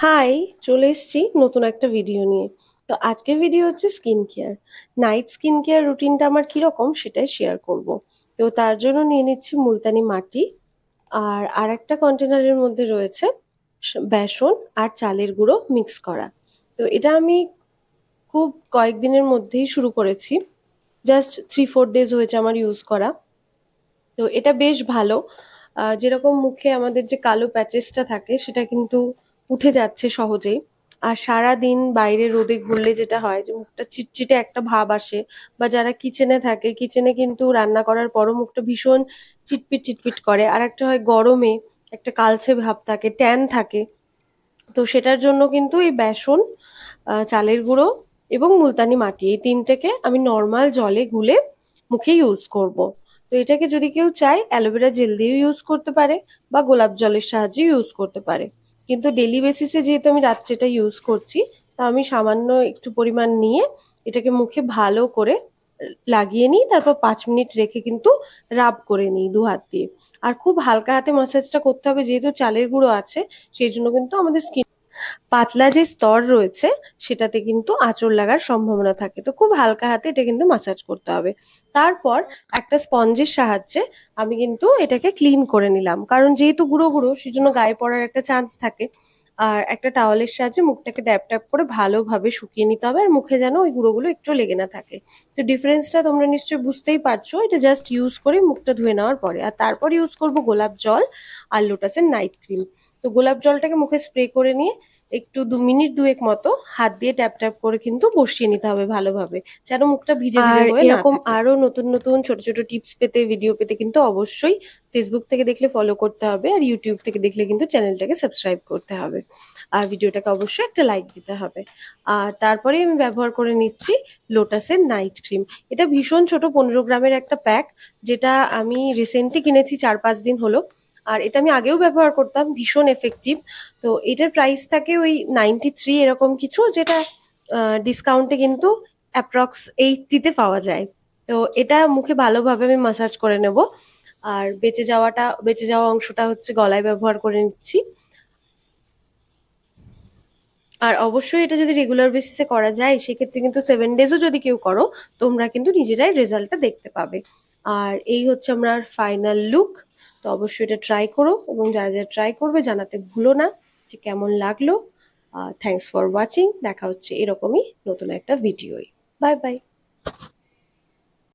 High চলে এসেছি নতুন একটা ভিডিও নিয়ে। তো আজকের ভিডিও হচ্ছে skin care night skin care রুটিনটা আমার কীরকম সেটাই শেয়ার করব। তো তার জন্য নিয়ে নিচ্ছি মুলতানি মাটি আর আর একটা কন্টেনারের মধ্যে রয়েছে বেসন আর চালের গুঁড়ো মিক্স করা। তো এটা আমি খুব কয়েকদিনের মধ্যেই শুরু করেছি। জাস্ট থ্রি ফোর ডেজ হয়েছে আমার ইউজ করা। তো এটা বেশ ভালো। যেরকম মুখে আমাদের যে কালো প্যাচেসটা থাকে সেটা কিন্তু উঠে যাচ্ছে সহজেই। আর সারা দিন বাইরে রোদে ঘুরলে যেটা হয় যে, মুখটা চিটচিটে একটা ভাব আসে বা যারা কিচেনে থাকে কিচেনে কিন্তু রান্না করার পরও মুখটা ভীষণ চিটপিট চিটপিট করে। আর একটা হয় গরমে একটা কালছে ভাব থাকে ট্যান থাকে। তো সেটার জন্য কিন্তু এই বেসন চালের গুঁড়ো এবং মুলতানি মাটি এই তিনটেকে আমি নর্মাল জলে গুলে মুখে ইউজ করব। তো এটাকে যদি কেউ চায় অ্যালোভেরা জেল দিয়েও ইউজ করতে পারে বা গোলাপ জলের সাহায্যে ইউজ করতে পারে। কিন্তু ডেলি বেসিসে যেহেতু আমি রাত্রেটা ইউজ করছি, তা আমি সামান্য একটু পরিমাণ নিয়ে এটাকে মুখে ভালো করে লাগিয়ে নিই, তারপর পাঁচ মিনিট রেখে কিন্তু রাব করে নিই দু হাত দিয়ে। আর খুব হালকা হাতে ম্যাসাজটা করতে হবে, যেহেতু চালের গুঁড়ো আছে, সেই জন্য কিন্তু আমাদের স্কিন পাতলা যে স্তর রয়েছে, সেটাতে কিন্তু আঁচড় লাগার সম্ভাবনা থাকে। তো খুব হালকা হাতে এটা কিন্তু মাসাজ করতে হবে। তারপর একটা স্পঞ্জের সাহায্যে আমি কিন্তু এটাকে ক্লিন করে নিলাম। কারণ যেহেতু গুঁড়ো গুঁড়ো, সেজন্য গায়ে পড়ার একটা চান্স থাকে। আর একটা টাওয়ালের সাহায্যে মুখটাকে ড্যাপ ট্যাপ করে ভালোভাবে শুকিয়ে নিতে হবে। আর মুখে যেন ওই গুঁড়োগুলো একটু লেগে না থাকে। তো ডিফারেন্সটা তোমরা নিশ্চয়ই বুঝতেই পারছ। এটা জাস্ট ইউজ করে মুখটা ধুয়ে নেওয়ার পরে। আর তারপর ইউজ করব গোলাপ জল আর লোটাসের নাইট ক্রিম তো গোলাপ জলটাকে মুখে স্প্রে করে নিয়ে একটু দু মিনিট দুয়েক মতো হাত দিয়ে ট্যাপ ট্যাপ করে কিন্তু বসিয়ে নিতে হবে ভালোভাবে যেন মুখটা ভিজে ভিজে হয়ে এরকম। আরও নতুন নতুন ছোট ছোট টিপস পেতে ভিডিও পেতে কিন্তু অবশ্যই ফেসবুক থেকে দেখলে ফলো করতে হবে আর ইউটিউব থেকে দেখলে কিন্তু চ্যানেলটাকে সাবস্ক্রাইব করতে হবে। আর ভিডিওটাকে অবশ্যই একটা লাইক দিতে হবে। আর তারপরে আমি ব্যবহার করে নিচ্ছি লোটাসের নাইট ক্রিম এটা ভীষণ ছোট পনেরো গ্রামের একটা প্যাক যেটা আমি রিসেন্টলি কিনেছি চার পাঁচ দিন হলো। আর এটা আমি আগেও ব্যবহার করতাম, ভীষণ এফেক্টিভ তো এটার প্রাইস থাকে ওই নাইনটি থ্রি এরকম কিছু, যেটা ডিসকাউন্টে কিন্তু অ্যাপ্রক্স এইটটিতে পাওয়া যায়। তো এটা মুখে ভালোভাবে আমি মাসাজ করে নেব। আর বেঁচে যাওয়াটা, বেঁচে যাওয়া অংশটা হচ্ছে গলায় ব্যবহার করে নিচ্ছি। আর অবশ্যই এটা যদি রেগুলার বেসিসে করা যায়, সেক্ষেত্রে কিন্তু সেভেন ডেজও যদি কেউ করো, তোমরা কিন্তু নিজেরাই রেজাল্টটা দেখতে পাবে। আর এই হচ্ছে আমার ফাইনাল লুক তো অবশ্যই এটা ট্রাই করো এবং যারা যারা ট্রাই করবে জানাতে ভুলো না যে কেমন লাগল। থ্যাংকস ফর ওয়াচিং দেখা হচ্ছে এরকমই নতুন একটা ভিডিওই বাই বাই